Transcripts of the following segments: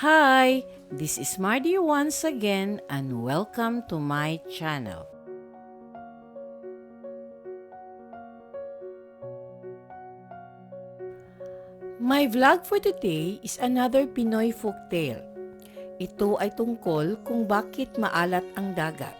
Hi, this is Mardy once again and welcome to my channel. My vlog for today is another Pinoy folktale. Ito ay tungkol kung bakit maalat ang dagat.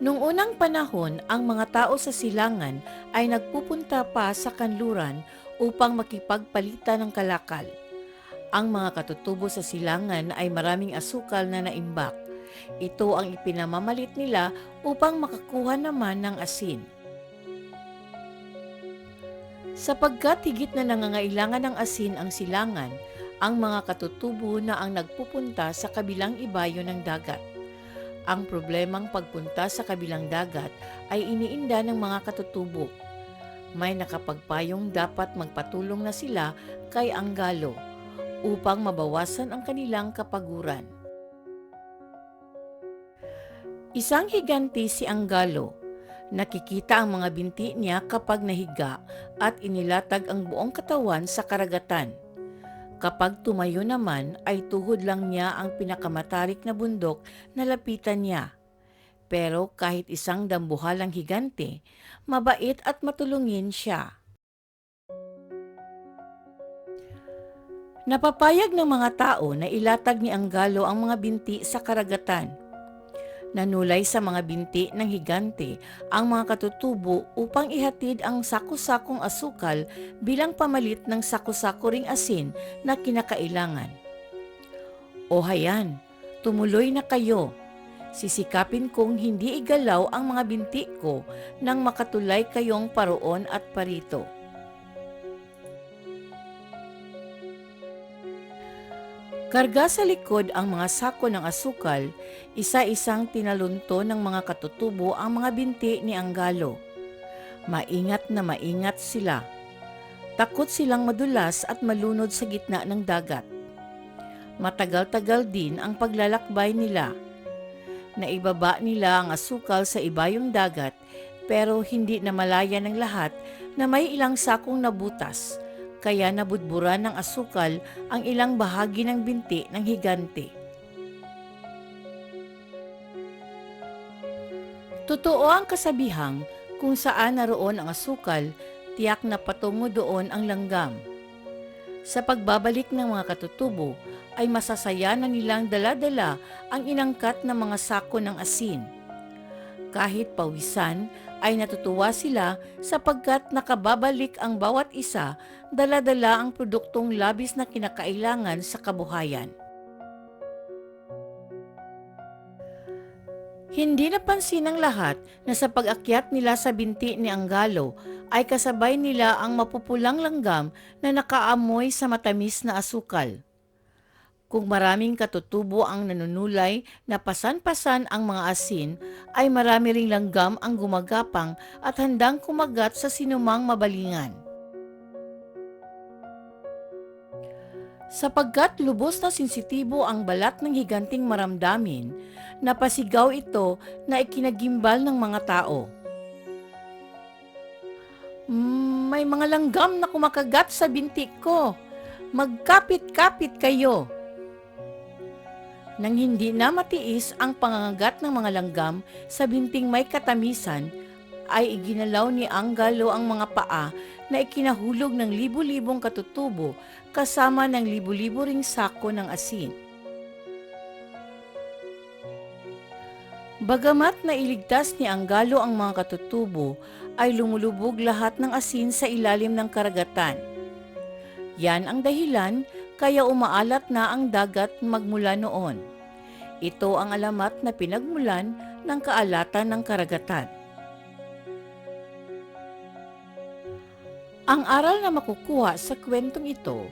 Noong unang panahon, ang mga tao sa silangan ay nagpupunta pa sa kanluran upang makipagpalitan ng kalakal. Ang mga katutubo sa silangan ay maraming asukal na naimbak. Ito ang ipinamamalit nila upang makakuha naman ng asin. Sapagkat higit na nangangailangan ng asin ang silangan, ang mga katutubo na ang nagpupunta sa kabilang ibayo ng dagat. Ang problemang pagpunta sa kabilang dagat ay iniinda ng mga katutubo. May nakapagpayong dapat magpatulong na sila kay Anggalo upang mabawasan ang kanilang kapaguran. Isang higanti si Anggalo. Nakikita ang mga binti niya kapag nahiga at inilatag ang buong katawan sa karagatan. Kapag tumayo naman ay tuhod lang niya ang pinakamatarik na bundok na lapitan niya. Pero kahit isang dambuhalang higante, mabait at matulungin siya. Napapayag ng mga tao na ilatag ni Anggalo ang mga binti sa karagatan. Nanulay sa mga binti ng higante ang mga katutubo upang ihatid ang sako-sakong asukal bilang pamalit ng sako-sako ring asin na kinakailangan. O hayan, tumuloy na kayo. Sisikapin kong hindi igalaw ang mga binti ko nang makatulay kayong paroon at parito. Karga sa likod ang mga sako ng asukal, isa-isang tinalunto ng mga katutubo ang mga binti ni Anggalo. Maingat na maingat sila. Takot silang madulas at malunod sa gitna ng dagat. Matagal-tagal din ang paglalakbay nila. Naibaba nila ang asukal sa ibayong dagat pero hindi na malaya ng lahat na may ilang sakong nabutas kaya nabudburan ng asukal ang ilang bahagi ng binti ng higante. Totoo ang kasabihang kung saan naroon ang asukal, tiyak na patungo doon ang langgam. Sa pagbabalik ng mga katutubo, ay masasaya na nilang dala-dala ang inangkat na mga sako ng asin. Kahit pawisan, ay natutuwa sila sapagkat nakababalik ang bawat isa dala-dala ang produktong labis na kinakailangan sa kabuhayan. Hindi napansin ng lahat na sa pag-akyat nila sa binti ni Anggalo ay kasabay nila ang mapupulang langgam na nakaamoy sa matamis na asukal. Kung maraming katutubo ang nanunulay na pasan-pasan ang mga asin, ay marami ring langgam ang gumagapang at handang kumagat sa sinumang mabalingan. Sapagkat lubos na sensitibo ang balat ng higanting maramdamin, napasigaw ito na ikinagimbal ng mga tao. "Mm, may mga langgam na kumakagat sa binti ko. Magkapit-kapit kayo. Nang hindi na matiis ang pangangagat ng mga langgam sa binting may katamisan, ay iginalaw ni Anggalo ang mga paa na ikinahulog ng libu-libong katutubo kasama ng libu-libo ring sako ng asin. Bagamat nailigtas ni Anggalo ang mga katutubo, ay lumulubog lahat ng asin sa ilalim ng karagatan. Yan ang dahilan kaya umaalat na ang dagat magmula noon. Ito ang alamat na pinagmulan ng kaalatan ng karagatan. Ang aral na makukuha sa kwentong ito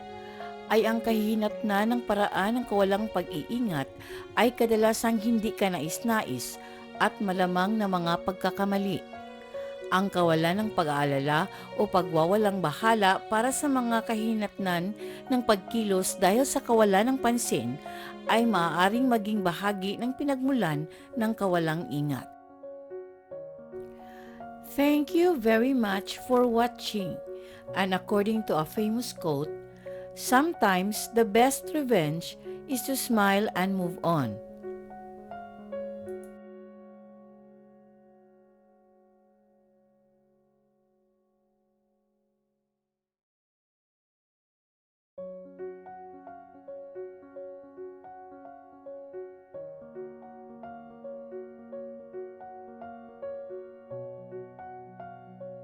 ay ang kahihinatnan ng paraan ng kawalang pag-iingat ay kadalasang hindi ka nais-nais at malamang na mga pagkakamali. Ang kawalan ng pag-aalala o pagwawalang bahala para sa mga kahinatnan ng pagkilos dahil sa kawalan ng pansin ay maaaring maging bahagi ng pinagmulan ng kawalang ingat. Thank you very much for watching. And according to a famous quote, sometimes the best revenge is to smile and move on.